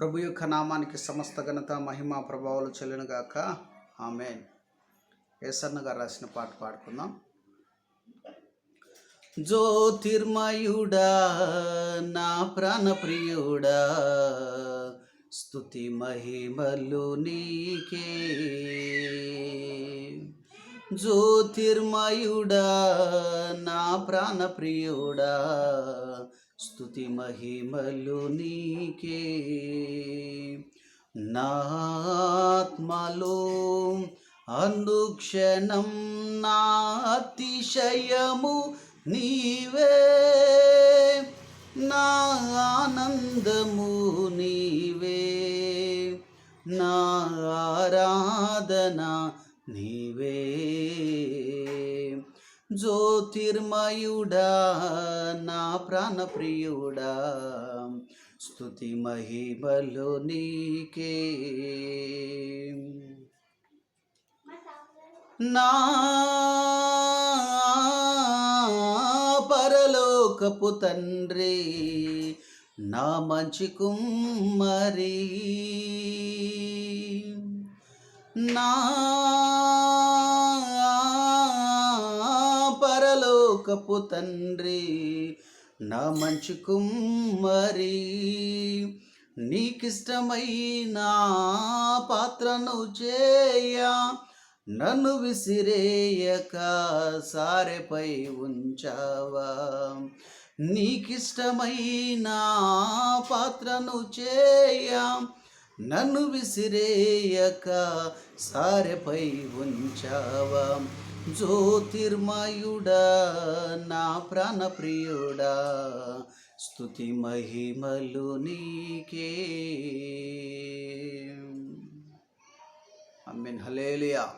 ప్రభు యొక్క నామానికి సమస్త ఘనత మహిమ ప్రభావాలు చెల్లినగాక. ఆమె ఏసన్న గారు రాసిన పాట పాడుకుందాం. జ్యోతిర్మయుడా నా ప్రాణప్రియుడా స్తుతి మహిమలు నీకే. జ్యోతిర్మయుడా నా ప్రాణప్రియుడా స్థుతి మహిమలు నీకే. నాత్మలో అనుక్షణం నాతిశయము నీవే. నా ఆనందము నీవే. నా ఆరాధన నీవే. జ్యోతిర్మయుడా నా ప్రాణప్రియుడా స్థుతి మహిమలు నీకే. నా పరలోకపు తండ్రి నా మంచి కుమ్మరి. నా పరలోకపు తండ్రి నా మంచి కుమ్మరి. నీకిష్టమైన పాత్రను చేయ నన్ను విసిరేయక సారెపై ఉంచావా? నీకిష్టమైన పాత్రను చేయ నన్ను విసిరేయక సారెపై ఉంచావా? జ్యోతిర్మయుడా నా ప్రాణప్రియుడా స్థుతి మహిమలు నీకే. అమ్మిన్ హలేలియా